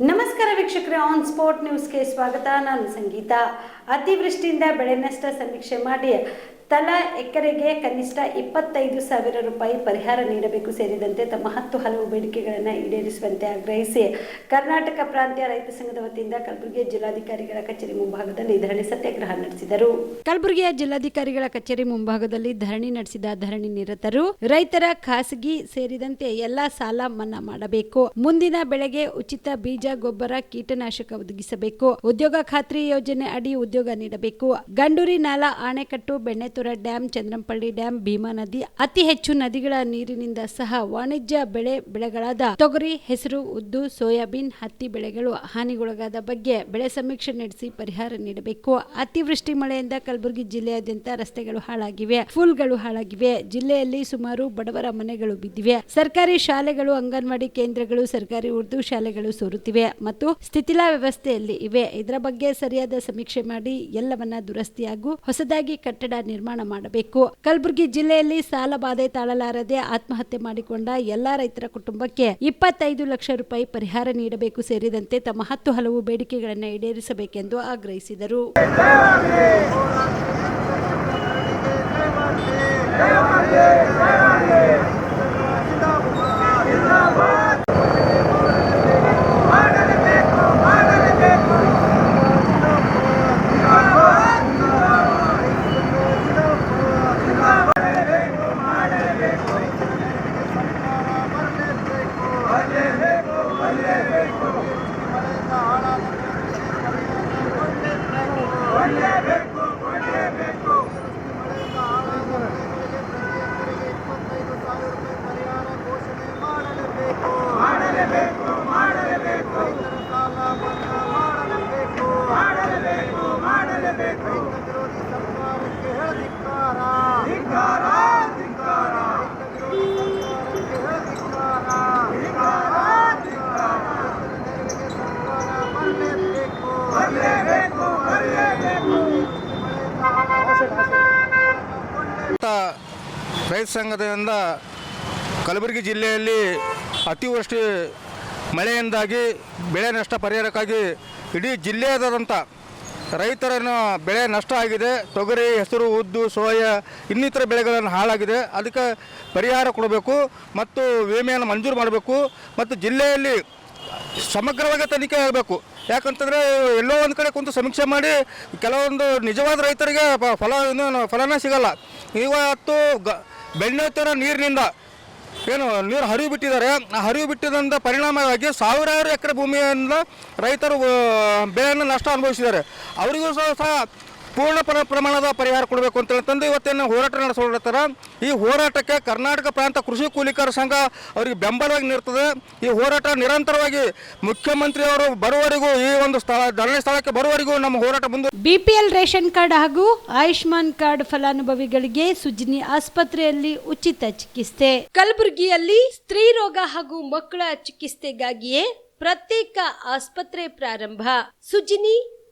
ನಮಸ್ಕಾರ ವೀಕ್ಷಕರೇ on sport ನ್ಯೂಸ್ಗೆ ಸ್ವಾಗತ. ನಾನು ಸಂಗೀತ. ಅತಿವೃಷ್ಟಿಯಿಂದ ಬೆಳೆ ನಷ್ಟ ಸಮೀಕ್ಷೆ ಮಾಡಿ ತಲಾ ಎಕರೆಗೆ ಕನಿಷ್ಠ ಇಪ್ಪತ್ತೈದು ಸಾವಿರ ರೂಪಾಯಿ ಪರಿಹಾರ ನೀಡಬೇಕು ಸೇರಿದಂತೆ ತಮ್ಮ ಹತ್ತು ಹಲವು ಬೇಡಿಕೆಗಳನ್ನು ಈಡೇರಿಸುವಂತೆ ಆಗ್ರಹಿಸಿ. ಕರ್ನಾಟಕ ಪ್ರಾಂತ್ಯ ರೈತ ಸಂಘದ ವತಿಯಿಂದ ಕಲಬುರಗಿಯ ಜಿಲ್ಲಾಧಿಕಾರಿಗಳ ಕಚೇರಿ ಮುಂಭಾಗದಲ್ಲಿ ಧರಣಿ ಸತ್ಯಾಗ್ರಹ ನಡೆಸಿದರು. ಕಲಬುರಗಿಯ ಜಿಲ್ಲಾಧಿಕಾರಿಗಳ ಕಚೇರಿ ಮುಂಭಾಗದಲ್ಲಿ ಧರಣಿ ನಡೆಸಿದ ಧರಣಿ ನಿರತರು ರೈತರ ಖಾಸಗಿ ಸೇರಿದಂತೆ ಎಲ್ಲಾ ಸಾಲ ಮನ್ನಾ ಮಾಡಬೇಕು. ಮುಂದಿನ ಬೆಳೆಗೆ ಉಚಿತ ಬೀಜ, ಗೊಬ್ಬರ, ಕೀಟನಾಶಕ ಒದಗಿಸಬೇಕು. ಉದ್ಯೋಗ ಖಾತ್ರಿ ಯೋಜನೆ ಅಡಿ ಉದ್ಯೋಗ ನೀಡಬೇಕು. ಗಂಡೂರಿ ನಾಲಾ ಆಣೆಕಟ್ಟು ಬೆಣ್ಣೆತುರ ಡ್ಯಾಂ, ಚಂದ್ರಂಪಳ್ಳಿ ಡ್ಯಾಂ, ಭೀಮಾ ನದಿ, ಅತಿ ಹೆಚ್ಚು ನದಿಗಳ ನೀರಿನಿಂದ ಸಹ ವಾಣಿಜ್ಯ ಬೆಳೆ ಬೆಳೆಗಳಾದ ತೊಗರಿ, ಹೆಸರು, ಉದ್ದು, ಸೋಯಾಬೀನ್, ಹತ್ತಿ ಬೆಳೆಗಳು ಹಾನಿಗೊಳಗಾದ ಬಗ್ಗೆ ಬೆಳೆ ಸಮೀಕ್ಷೆ ನಡೆಸಿ ಪರಿಹಾರ ನೀಡಬೇಕು. ಅತಿವೃಷ್ಟಿ ಮಳೆಯಿಂದ ಕಲಬುರಗಿ ಜಿಲ್ಲೆಯಾದ್ಯಂತ ರಸ್ತೆಗಳು ಹಾಳಾಗಿವೆ ಫುಲ್ಗಳು ಹಾಳಾಗಿವೆ. ಜಿಲ್ಲೆಯಲ್ಲಿ ಸುಮಾರು ಬಡವರ ಮನೆಗಳು ಬಿದ್ದಿವೆ. ಸರ್ಕಾರಿ ಶಾಲೆಗಳು, ಅಂಗನವಾಡಿ ಕೇಂದ್ರಗಳು, ಸರ್ಕಾರಿ ಉರ್ದು ಶಾಲೆಗಳು ಸೋರುತ್ತಿವೆ ಮತ್ತು ಸ್ಥಿತಿಲಾ ವ್ಯವಸ್ಥೆಯಲ್ಲಿ ಇವೆ. ಇದರ ಬಗ್ಗೆ ಸರಿಯಾದ ಸಮೀಕ್ಷೆ ಮಾಡಿ ಎಲ್ಲವನ್ನ ದುರಸ್ತಿ ಹಾಗೂ ಹೊಸದಾಗಿ ಕಟ್ಟಡ ನಿರ್ಮಾಣ ಮಾಡಬೇಕು. ಕಲಬುರಗಿ ಜಿಲ್ಲೆಯಲ್ಲಿ ಸಾಲ ಬಾಧೆ ತಾಳಲಾರದೆ ಆತ್ಮಹತ್ಯೆ ಮಾಡಿಕೊಂಡ ಎಲ್ಲಾ ರೈತರ ಕುಟುಂಬಕ್ಕೆ ಇಪ್ಪತ್ತೈದು ಲಕ್ಷ ರೂಪಾಯಿ ಪರಿಹಾರ ನೀಡಬೇಕು ಸೇರಿದಂತೆ ತಮ್ಮ ಹತ್ತು ಹಲವು ಬೇಡಿಕೆಗಳನ್ನು ಈಡೇರಿಸಬೇಕೆಂದು ಆಗ್ರಹಿಸಿದರು ಮಾಡಲೇಬೇಕು ಸಾಲ ಮನ್ನಾ ಮಾಡಲೇಬೇಕು ಮಾಡಲೇಬೇಕು ವಿರೋಧಿ ಸರ್ಕಾರಕ್ಕೆ ಧಿಕ್ಕಾರ ಧಿಕ್ಕಾರ. ಬರಲೇಬೇಕು ಬರಲೇಬೇಕು ಬರಲೇಬೇಕು ಅಂತ ರೈತ ಸಂಘದಿಂದ ಕಲಬುರಗಿ ಜಿಲ್ಲೆಯಲ್ಲಿ ಅತಿವೃಷ್ಟಿ ಮಳೆಯಿಂದಾಗಿ ಬೆಳೆ ನಷ್ಟ ಪರಿಹಾರಕ್ಕಾಗಿ ಇಡೀ ಜಿಲ್ಲೆಯಾದಂಥ ರೈತರನ್ನು ಬೆಳೆ ನಷ್ಟ ಆಗಿದೆ. ತೊಗರಿ, ಹೆಸರು, ಉದ್ದು, ಸೋಯಾ, ಇನ್ನಿತರ ಬೆಳೆಗಳನ್ನು ಹಾಳಾಗಿದೆ. ಅದಕ್ಕೆ ಪರಿಹಾರ ಕೊಡಬೇಕು ಮತ್ತು ವಿಮೆಯನ್ನು ಮಂಜೂರು ಮಾಡಬೇಕು ಮತ್ತು ಜಿಲ್ಲೆಯಲ್ಲಿ ಸಮಗ್ರವಾಗಿ ತನಿಖೆ ಆಗಬೇಕು. ಯಾಕಂತಂದರೆ ಎಲ್ಲೋ ಒಂದು ಕಡೆ ಕುಂತು ಸಮೀಕ್ಷೆ ಮಾಡಿ ಕೆಲವೊಂದು ನಿಜವಾದ ರೈತರಿಗೆ ಫಲ ಫಲನೇ ಸಿಗಲ್ಲ. ಇವತ್ತು ಗ ಬೆಣ್ಣೆ ನೀರಿನಿಂದ ಏನು, ನೀರು ಹರಿವು ಬಿಟ್ಟಿದ್ದಾರೆ. ಆ ಹರಿವು ಬಿಟ್ಟಿದ್ದ ಪರಿಣಾಮವಾಗಿ ಸಾವಿರಾರು ಎಕರೆ ಭೂಮಿಯಿಂದ ರೈತರು ಬೆಳೆಯನ್ನು ನಷ್ಟ ಅನುಭವಿಸಿದ್ದಾರೆ. ಅವರಿಗೂ ಸಹ ಪೂರ್ಣ ಪ್ರ ಪ್ರಮಾಣದ ಪರಿಹಾರ ಕೊಡಬೇಕು ಅಂತ ಹೇಳ್ತಂದು ಇವತ್ತೇನು ಹೋರಾಟ ನಡೆಸೋಡತ್ತಾರ ಈ ಹೋರಾಟಕ್ಕೆ ಕರ್ನಾಟಕ ಪ್ರಾಂತ ಕೃಷಿ ಕೂಲಿಕರ ಸಂಘ ಅವರಿಗೆ ಬೆಂಬಲವಾಗಿ ನೀಡ್ತದೆ ಈ ಹೋರಾಟ ನಿರಂತರವಾಗಿ ಮುಖ್ಯಮಂತ್ರಿಯವರು ಬರುವವರೆಗೂ, ಈ ಒಂದು ಸ್ಥಳ, ಧರಣಿ ಸ್ಥಳಕ್ಕೆ ಬರುವವರೆಗೂ ನಮ್ಮ ಹೋರಾಟ ಮುಂದೆ ಬಿಪಿಎಲ್ ರೇಷನ್ ಕಾರ್ಡ್ ಹಾಗೂ ಆಯುಷ್ಮಾನ್ ಕಾರ್ಡ್ ಫಲಾನುಭವಿಗಳಿಗೆ ಸುಜಿನಿ ಆಸ್ಪತ್ರೆಯಲ್ಲಿ ಉಚಿತ ಚಿಕಿತ್ಸೆ. ಕಲಬುರಗಿಯಲ್ಲಿ ಸ್ತ್ರೀ ರೋಗ ಹಾಗೂ ಮಕ್ಕಳ ಚಿಕಿತ್ಸೆಗಾಗಿಯೇ ಪ್ರತ್ಯೇಕ ಆಸ್ಪತ್ರೆ ಪ್ರಾರಂಭ. ಸುಜಿನಿ